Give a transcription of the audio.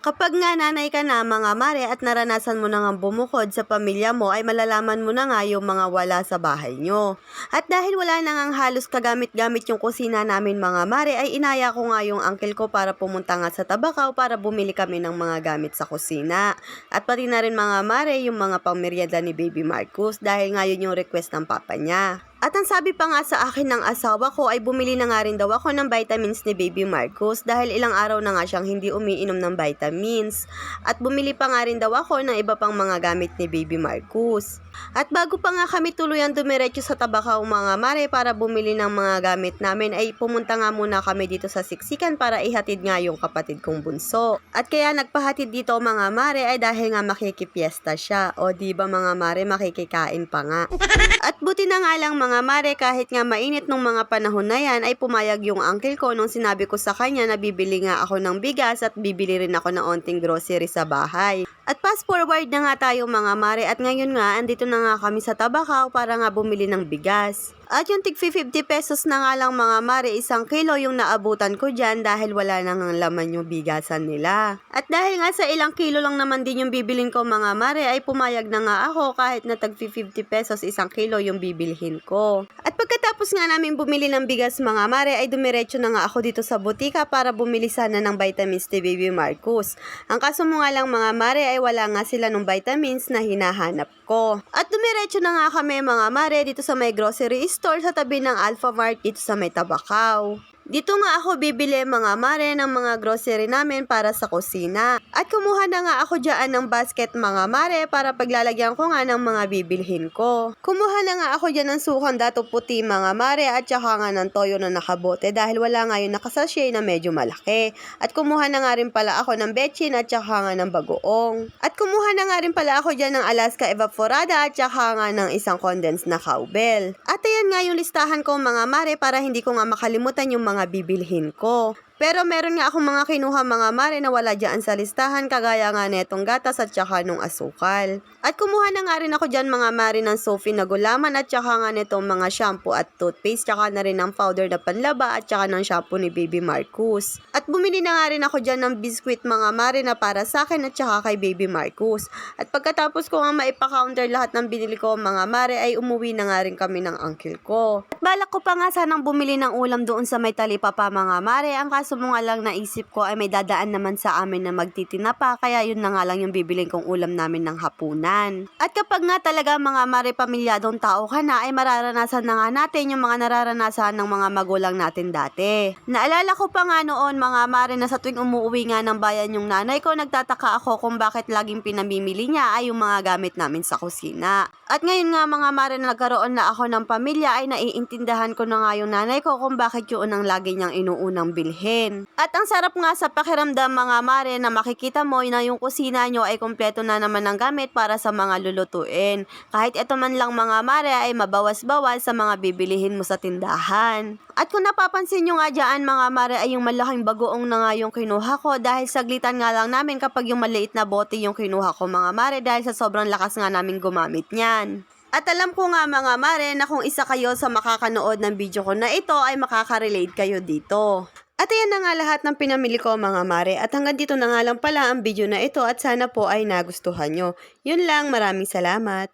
Kapag nga nanay ka na mga mare at naranasan mo na nga bumukod sa pamilya mo ay malalaman mo na nga yung mga wala sa bahay nyo. At dahil wala na nga halos kagamit-gamit yung kusina namin mga mare ay inaya ko nga yung uncle ko para pumunta nga sa Tabakaw para bumili kami ng mga gamit sa kusina. At pati na rin mga mare yung mga pangmeryenda ni Baby Marcus dahil nga yun yung request ng papa niya. At ang sabi pa nga sa akin ng asawa ko ay bumili na nga rin daw ako ng vitamins ni Baby Marcus dahil ilang araw na nga siyang hindi umiinom ng vitamins. At bumili pa nga rin daw ako ng iba pang mga gamit ni Baby Marcus. At bago pa nga kami tuluyan dumiretso sa Tabakaw mga mare para bumili ng mga gamit namin ay pumunta nga muna kami dito sa Siksikan para ihatid nga yung kapatid kong bunso. At kaya nagpahatid dito mga mare ay dahil nga makikipiesta siya. O di ba mga mare makikikain pa nga. At buti na nga lang mga mare kahit nga mainit nung mga panahon na yan ay pumayag yung uncle ko nung sinabi ko sa kanya na bibili nga ako ng bigas at bibili rin ako ng onting grocery sa bahay. At fast forward na nga tayo mga mare at ngayon nga andito na nga kami sa Tabakaw para nga bumili ng bigas. At yung tig 50 pesos na nga lang mga mare, isang kilo yung naabutan ko dyan dahil wala na nga laman yung bigasan nila. At dahil nga sa ilang kilo lang naman din yung bibilin ko mga mare, ay pumayag na nga ako kahit na tag 50 pesos isang kilo yung bibilhin ko. At pagkatapos nga namin bumili ng bigas mga mare, ay dumiretso na nga ako dito sa butika para bumili sana ng vitamins ni Baby Marcus. Ang kaso mo nga lang mga mare ay wala nga sila ng vitamins na hinahanap ko. At dumiretso na nga kami mga mare dito sa may grocery store sa tabi ng Alpha Mart dito sa may Tabakaw. Dito nga ako bibili mga mare ng mga grocery namin para sa kusina. At kumuha na nga ako dyan ng basket mga mare para paglalagyan ko nga ng mga bibilhin ko. Kumuha na nga ako dyan ng sukan dato puti mga mare at saka nga ng toyo na nakabote dahil wala nga yung nakasashay na medyo malaki. At kumuha na nga rin pala ako ng betchin at saka nga ng bagoong. At kumuha na nga rin pala ako dyan ng Alaska Evaporada at saka nga ng isang condensed na cowbell. At ayan nga yung listahan ko mga mare para hindi ko nga makalimutan yung mga bibilhin ko. Pero meron nga akong mga kinuha mga mare na wala dyan sa listahan kagaya nga netong gatas at saka nung asukal. At kumuha na nga rin ako dyan mga mare ng Sophie na gulaman at saka nga netong mga shampoo at toothpaste tsaka na rin ng powder na panlaba at saka ng shampoo ni Baby Marcus. At bumili na nga rin ako dyan ng biskwit mga mare na para sa akin at saka kay Baby Marcus. At pagkatapos ko nga maipa-counter lahat ng binili ko mga mare ay umuwi na nga rin kami ng uncle ko. At balak ko pa nga sanang bumili ng ulam doon sa may talipapa mga mare. Ang kaso mo nga lang naisip ko ay may dadaan naman sa amin na magtitinapa kaya yun na nga lang yung bibiling kong ulam namin ng hapunan. At kapag nga talaga mga mare pamilyadong tao ka na ay mararanasan na nga natin yung mga nararanasan ng mga magulang natin dati. Naalala ko pa nga noon mga mare na sa tuwing umuwi nga ng bayan yung nanay ko nagtataka ako kung bakit laging pinamimili niya ay yung mga gamit namin sa kusina. At ngayon nga mga mare na nagkaroon na ako ng pamilya ay naiintindahan ko na nga yung nanay ko kung bakit yun ang lagi niyang inuunang bilhin. At ang sarap nga sa pakiramdam mga mare na makikita mo na yung kusina nyo ay kompleto na naman ng gamit para sa mga lulutuin. Kahit ito man lang mga mare ay mabawas-bawas sa mga bibilihin mo sa tindahan. At kung napapansin nyo nga dyan mga mare ay yung malaking bagoong na nga yung kinuha ko dahil saglitan nga lang namin kapag yung maliit na bote yung kinuha ko mga mare dahil sa sobrang lakas nga namin gumamit niyan. At alam ko nga mga mare na kung isa kayo sa makakanood ng video ko na ito ay makaka-relate kayo dito. At na nga lahat ng pinamili ko mga mare at hanggang dito na nga lang pala ang video na ito at sana po ay nagustuhan nyo. Yun lang, maraming salamat.